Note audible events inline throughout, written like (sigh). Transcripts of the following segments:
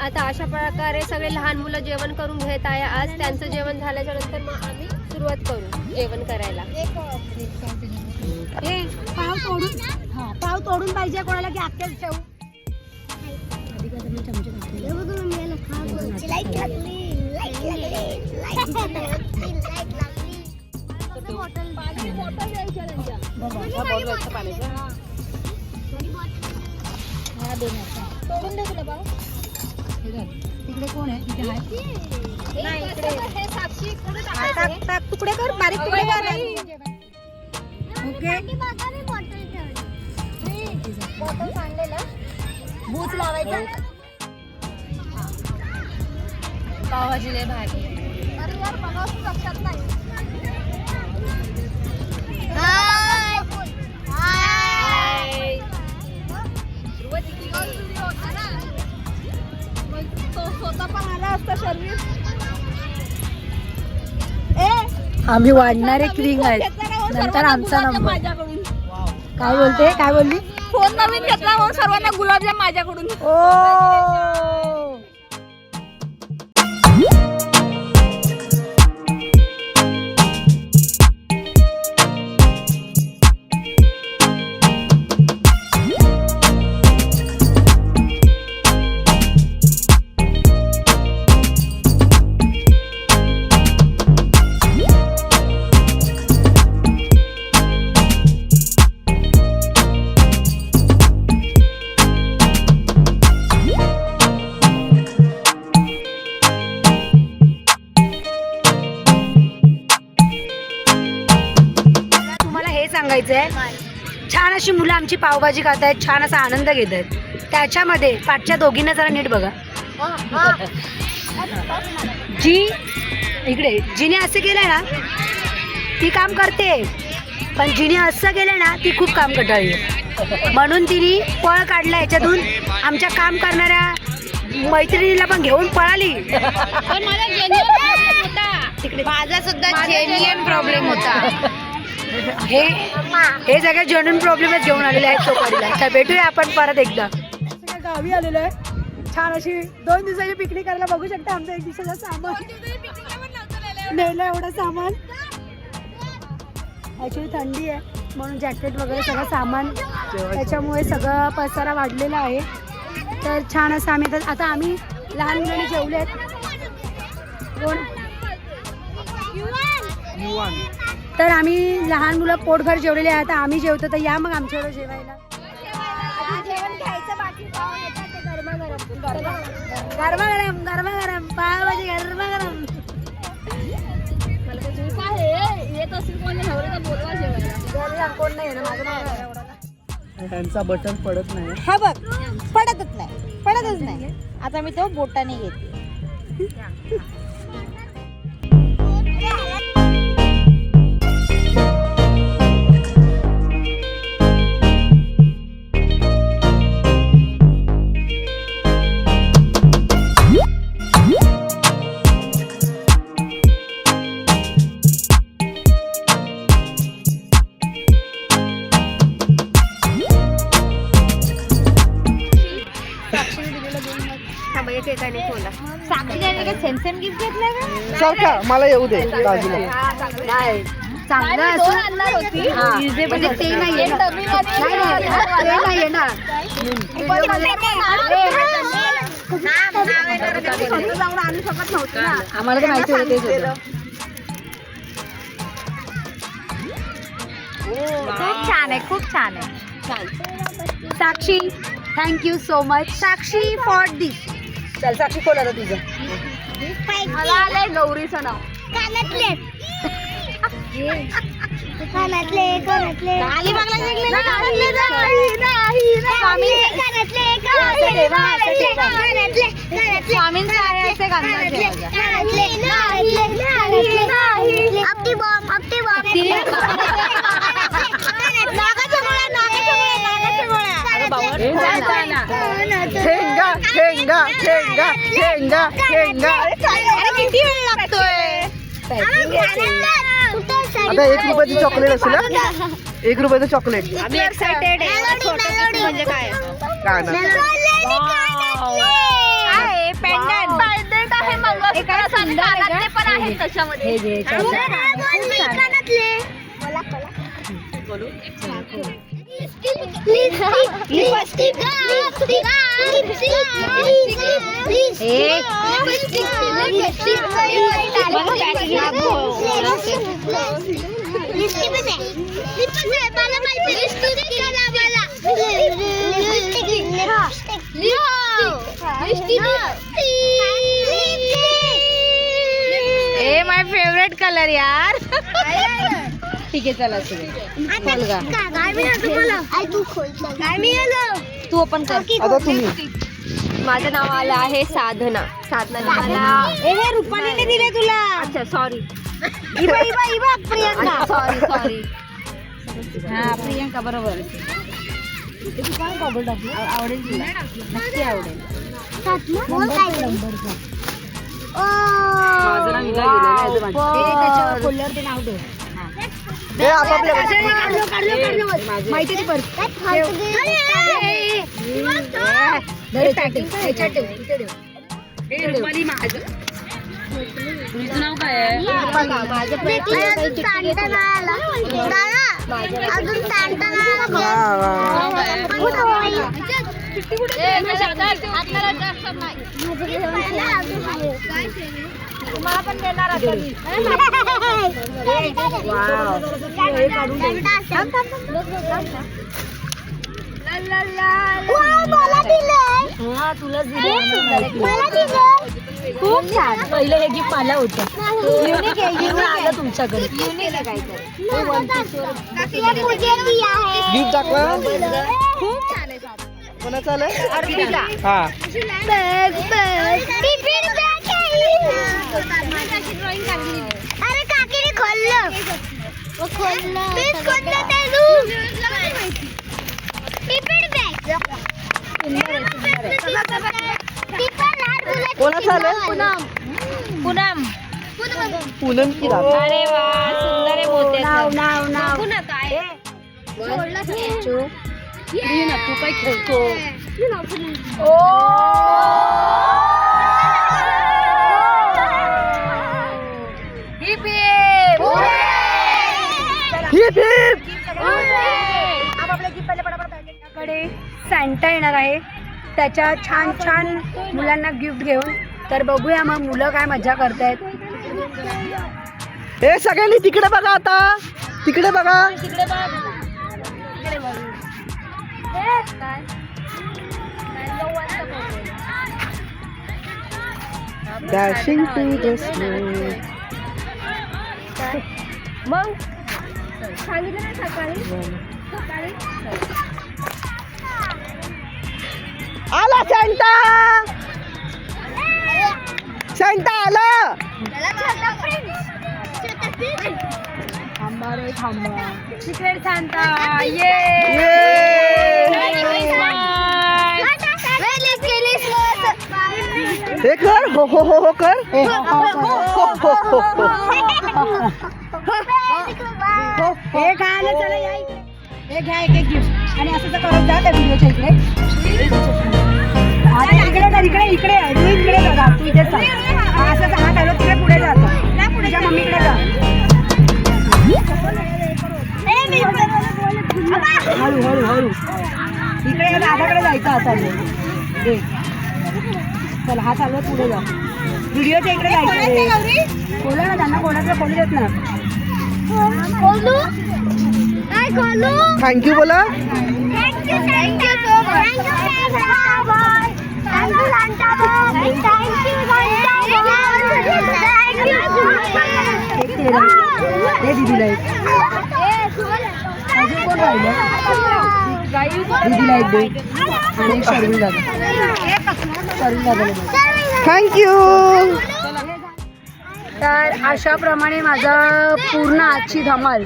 आता अशा प्रकारे सगळे लहान मुलं जेवण करून घेत आहे. आज त्यांचं जेवण झाल्याच्यानंतर मग आम्ही सुरुवात करू जेवण करायला. हे पाव तोडून. हा पाव तोडून पाहिजे कोणाला की अख्खेच ठेवू हा दोन तोडून दे तुला पाव? तिकडे कोण आहे? तिथे आहे? हा, तुकडे कर. बारीक तुकडे कर. ओके. भूत लावायचा. पावभाजी लय भारी अरे यार मला असं लक्षात नाही. स्वतः पण आला असता शर्वीर आम्ही वाढणारे क्विंग आहेत. नंतर आमचा नंबर. काय बोलते? काय बोलली? फोन नवीन घेतला म्हणून सर्वांना गुलाबजाम माझ्याकडून. ओ! सांगायचं आहे छान अशी मुलं आमची पावभाजी खात आहेत छान असा आनंद घेत आहेत त्याच्यामध्ये पाठच्या दोघींना जरा नीट बघा. जी इकडे जिने असं केलंय ना ती काम करते. पण जिने असं केलं ना ती खूप काम कटाळी आहे. म्हणून तिने पळ काढला याच्यातून. आमच्या काम करणाऱ्या मैत्रिणीला पण घेऊन पळाली. तिकडे. माझा सुद्धा जेन्युअन प्रॉब्लेम होता. हे हे सगळे जेन्युन प्रॉब्लेमच घेऊन आलेले आहेत चौपाडीला तर भेटूया आपण परत एकदा. गावी आलेलो आहे छान अशी दोन दिवसाची पिकनिक करायला बघू शकता आमचं. एक दिवसाचं सामान. नेलं एवढं सामान. ॲक्च्युली थंडी आहे. म्हणून जॅकेट वगैरे सगळं सामान. त्याच्यामुळे सगळं पसारा वाढलेला आहे. तर छान असं आम्ही आता आता आम्ही लहान मुलांनी जेवले आहेत कोण तर आम्ही लहान मुलं पोटभर जेवलेले आहे आता आम्ही जेवतो तर या मग आमच्याकडे जेवायला. ते गरमागरम गरमागरम गरमागरम पावभाजी गरमागरम येत असेल कोणी नवऱ्याला बोलवा जेवायला. घरी कोण नाही ना माझं नाव आहे एवढा. त्यांचा बटन पडत नाही. हा बघ पडतच नाही पडतच नाही. आता मी तो बोटाने घेते. साक्षीने सेम सेम गिफ्ट घेतलं का? सारखा मला येऊ दे बाजूला. नाही. चांगलं असं? आणणार होती. हा, म्हणजे ते नाही आहे ना. नाही, नाही, हा, ते नाही आहे ना आम्हाला तर माहिती होतं तेच होतं. खूप छान आहे खूप छान आहे. Sakshi thank you so much Sakshi for this चल साक्षी खोल आता तुझं? मला आलंय गौरीचं नाव. कानातले. कानातले अलिबागला निघले ना नाही, नाही, नाही, नाही. स्वामींचा आहे असे गाणं ठेवायचं. ठेंगा ठेंगा ठेंगा ठेंगा ठेंगा अरे किती वेळ लागतोय? आता एक रुपयाची चॉकलेट असेल हा? एक रुपयाचं चॉकलेट आम्ही एक्साइटेड आहे. छोटं म्हणजे काय? काय ना? हे आहे का? पण आहेत त्याच्यामध्ये. हे घे. ए ए माय फेवरेट कलर यार. ठीक आहे चला तू ओपन कर. आता तुम्ही. माझं नाव आलं आहे साधना. साधना मला ए हे रुपालीने दिले तुला. अच्छा सॉरी इबा इबा इबा प्रियंका. सॉरी सॉरी हा प्रियंका बरोबर. आवडेल तुला नक्की आवडेल माझं नाव हिला गेलेलं आहे, ते माझं. हे त्याच्यावर खोलल्यावर ते नाव. हे आपापल्या माहिती आहे हा, तुलाच दिलं खूप छान पहिलं हे गिफ्ट मला होतं युनिक आहे. आलं तुमच्याकडे गिफ्ट दाखवा कोणाचं आलंय? अर्पिता. हा. अरे काकीने खोललं. खोललं तेच खोललं ते? टिफिन बॅग कोणाचं आलंय पुनम. पूनम. की राधा अरे वा सुंदर आहे मोत्याचं नाव नाव बघू ना काय तू? काय खेळतो? हिप कडे सँटा येणार आहे. त्याच्या छान छान मुलांना गिफ्ट घेऊन तर बघूया मग मुलं काय मजा करतायत. हे सगळ्यांनी तिकडे बघा आता. तिकडे बघा. डॅशिंग टू द स्नो मग सांगितलं ना सकाळी. सकाळी आला सेंटा सेंटा आला. थांबा रे थांबा. सिक्रेट सांता ये हे कर. हो हो हो हो कर. हो हो हो हो हे खायला चला या इकडे. हे घ्या एक एक गिफ्ट आणि असं तर करत जा त्या व्हिडिओच्या इकडे. आता इकडे कर इकडे इकडे. तू इकडे बघा तू इथे सांग असं हात आलो तिकडे पुढे जातो तुझ्या मम्मीकडे जा. हळू हळू हळू. इकडे दादाकडे जायचं आता. दे. चला हा चालवत पुढे जा. व्हिडिओच्या इकडे जायचं. बोला ना त्यांना कोणाचं कोणी देत ना खोलू काय खोलू थँक्यू बोला thank you thank you so much thank you Santa boy thank you एक तर अशाप्रमाणे माझा पूर्ण आजची धमाल.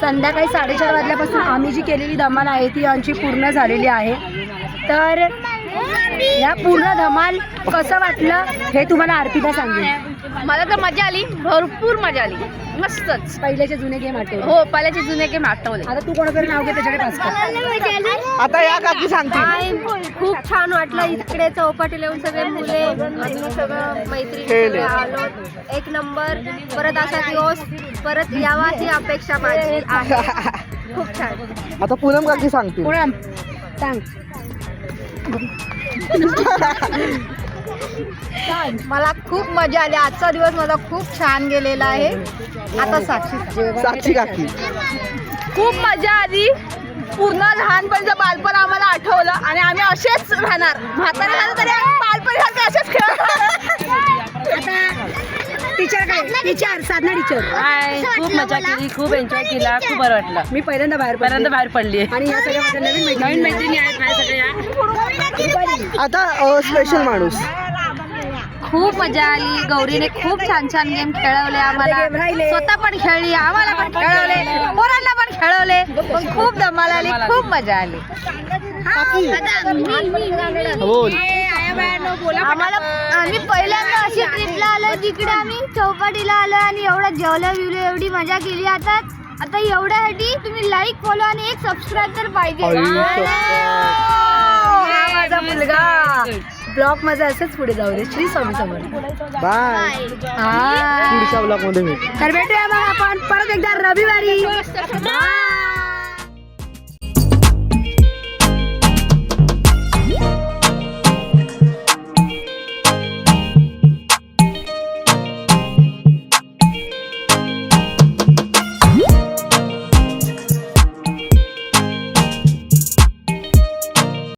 संध्याकाळी साडेचार वाजल्यापासून आम्ही जी केलेली धमाल आहे ती आमची पूर्ण झालेली आहे. तर या पूर्ण धमाल कसं वाटलं हे तुम्हाला अर्पिता सांगेल. मला तर मजा आली भरपूर मजा आली. मस्तच. पहिल्याचे जुने गेम आठवले. हो पहिल्याचे जुने गेम आठवले. आता तू कोणाकडे नाव घे त्याच्याकडे पास कर. आता या काकी सांगतील. काय खूप छान वाटलं इकडे चौपाटीला येऊन सगळे मुले सगळं आलो. एक नंबर. परत असा दिवस परत यावा ही अपेक्षा माझी आहे. खूप छान. आता पूनम काकी सांगतील. पूनम सांग. (laughs) मला खूप मजा आली. आजचा दिवस माझा खूप छान गेलेला आहे. आता साक्षी साक्षी काकी. खूप मजा आली. पूर्ण लहानपणीचं बालपण आम्हाला आठवलं. आणि आम्ही असेच राहणार. म्हातारे झालं तरी आम्ही बालपणी असेच खेळत टीचरकडे टीचर साधना टीचर खूप मजा केली. खूप एन्जॉय केला. खूप बरं वाटलं. मी पहिल्यांदा बाहेर पहिल्यांदा पडले बाहेर पडली आणि या सगळ्या माझ्या नवीन मैत्रिणी मैत्रिणी आहेत माझ्या सगळ्या. आता स्पेशल माणूस. खूप मजा आली. गौरीने खूप छान छान गेम खेळवले आम्हाला. स्वतः पण खेळली आम्हाला पण खेळवले पोरांना पण खेळवले. पण खूप धमाल आली खूप मजा आली. आम्हाला आम्ही पहिल्यांदा अशी ट्रिपला आलो जिकडे आम्ही चौपाटीला आलो आणि एवढं जेवलं बिवलं एवढी मजा केली आता. आता एवढ्यासाठी तुम्ही लाईक फॉलो आणि एक सबस्क्राईब तर पाहिजे. हा माझा मुलगा. ब्लॉग माझा असंच पुढे जाऊ दे. श्री स्वामी समर्थ. बाय पुढच्या ब्लॉगमध्ये भेट. तर भेटूया मग आपण. परत एकदा रविवारी. Bye.